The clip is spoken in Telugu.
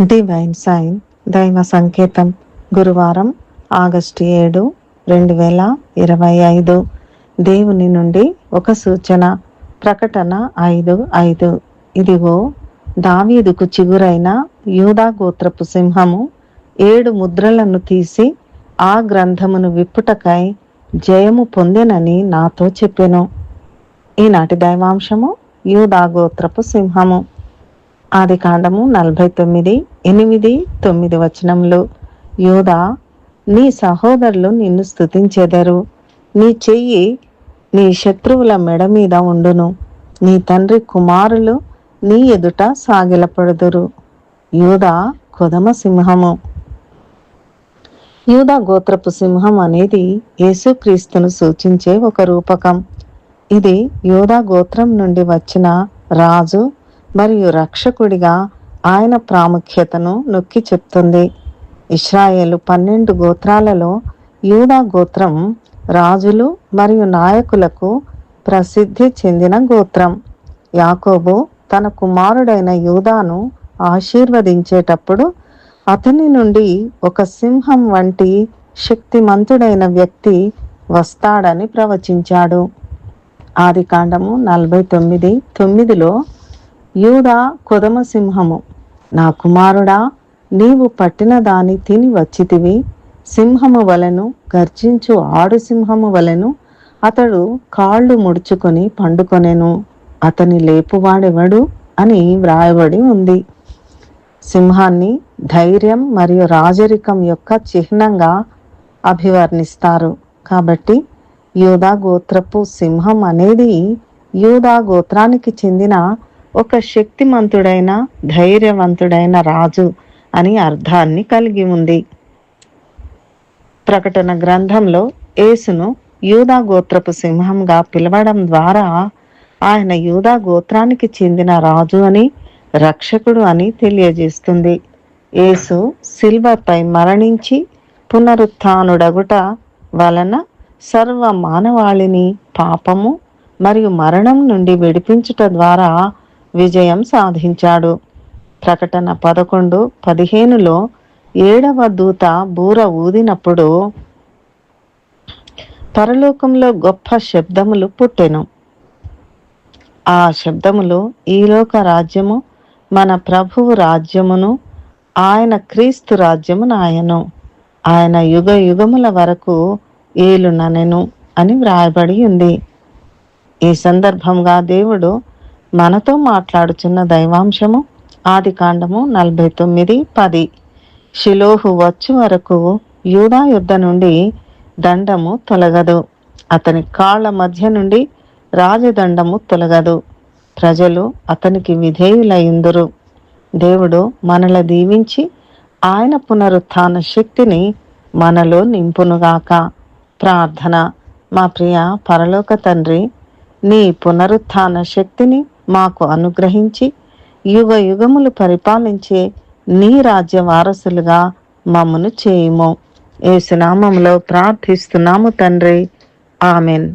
డివైన్ సైన్ దైవ సంకేతం గురువారం ఆగస్టు ఏడు రెండు వేల ఇరవై ఐదు. దేవుని నుండి ఒక సూచన ప్రకటన ఐదు ఐదు. ఇదిగో దావీదుకు చిగురైన యూదా గోత్రపు సింహము ఏడు ముద్రలను తీసి ఆ గ్రంథమును విప్పుటకై జయము పొందెనని నాతో చెప్పెను. ఈనాటి దైవాంశము యూదా గోత్రపు సింహము. ఆది కాండము నలభై తొమ్మిది ఎనిమిది తొమ్మిది వచనములు. యోధా నీ సహోదరులు నిన్ను స్థుతించెదరు నీ చెయ్యి నీ శత్రువుల మెడ మీద ఉండును. నీ తండ్రి కుమారులు నీ ఎదుట సాగిలపడుదురు. యూదా కొదమ సింహము. యూదా గోత్రపు సింహం అనేది యేసుక్రీస్తును సూచించే ఒక రూపకం. ఇది యూదా గోత్రం నుండి వచ్చిన రాజు మరియు రక్షకుడిగా ఆయన ప్రాముఖ్యతను నొక్కి చెప్తుంది. ఇస్రాయేలు పన్నెండు గోత్రాలలో యూదా గోత్రం రాజులు మరియు నాయకులకు ప్రసిద్ధి చెందిన గోత్రం. యాకోబు తన కుమారుడైన యూదాను ఆశీర్వదించేటప్పుడు అతని నుండి ఒక సింహం వంటి శక్తిమంతుడైన వ్యక్తి వస్తాడని ప్రవచించాడు. ఆది కాండము నలభై తొమ్మిది తొమ్మిదిలో యూదా కొదమ సింహము. నా కుమారుడా నీవు పట్టిన దాని తిని వచ్చితివి. సింహము వలెను గర్జించు ఆడు సింహము వలెను అతడు కాళ్ళు ముడుచుకొని పండుకొనెను. అతని లేపువాడెవడు అని వ్రాయబడి ఉంది. సింహాన్ని ధైర్యం మరియు రాజరికం యొక్క చిహ్నంగా అభివర్ణిస్తారు. కాబట్టి యూదా గోత్రపు సింహం అనేది యూదా గోత్రానికి చెందిన ఒక శక్తిమంతుడైన ధైర్యవంతుడైన రాజు అని అర్థాన్ని కలిగి ఉంది. ప్రకటన గ్రంథంలో యేసును యూదా గోత్రపు సింహంగా పిలవడం ద్వారా ఆయన యూదా గోత్రానికి చెందిన రాజు అని రక్షకుడు అని తెలియజేస్తుంది. యేసు సిల్వర్పై మరణించి పునరుత్డగుట వలన సర్వ మానవాళిని పాపము మరియు మరణం నుండి విడిపించుట ద్వారా విజయం సాధించాడు. ప్రకటన పదకొండు పదిహేనులో ఏడవ దూత బూర ఊదినప్పుడు పరలోకంలో గొప్ప శబ్దములు పుట్టెను. ఆ శబ్దములు ఈలోక రాజ్యము మన ప్రభువు రాజ్యమును ఆయన క్రీస్తు రాజ్యము నాయను. ఆయన యుగ యుగముల వరకు ఏలుననెను అని వ్రాయబడి ఉంది. ఈ సందర్భంగా దేవుడు మనతో మాట్లాడుచున్న దైవాంశము ఆది కాండము నలభై తొమ్మిది పది. శిలోహు వచ్చు వరకు యూదా యుద్ధ నుండి దండము తొలగదు. అతని కాళ్ళ మధ్య నుండి రాజదండము తొలగదు. ప్రజలు అతనికి విధేయులయ్యుందురు దేవుడు మనల దీవించి ఆయన పునరుత్థాన శక్తిని మనలో నింపునుగాక. ప్రార్థన. మా ప్రియ పరలోక తండ్రి నీ పునరుత్థాన శక్తిని మాకు అనుగ్రహించి యుగ యుగములు పరిపాలించే నీ రాజ్య వారసులుగా మమ్మను చేయము. ఏసునామంలో ప్రార్థిస్తున్నాము తండ్రి. ఆమెన్.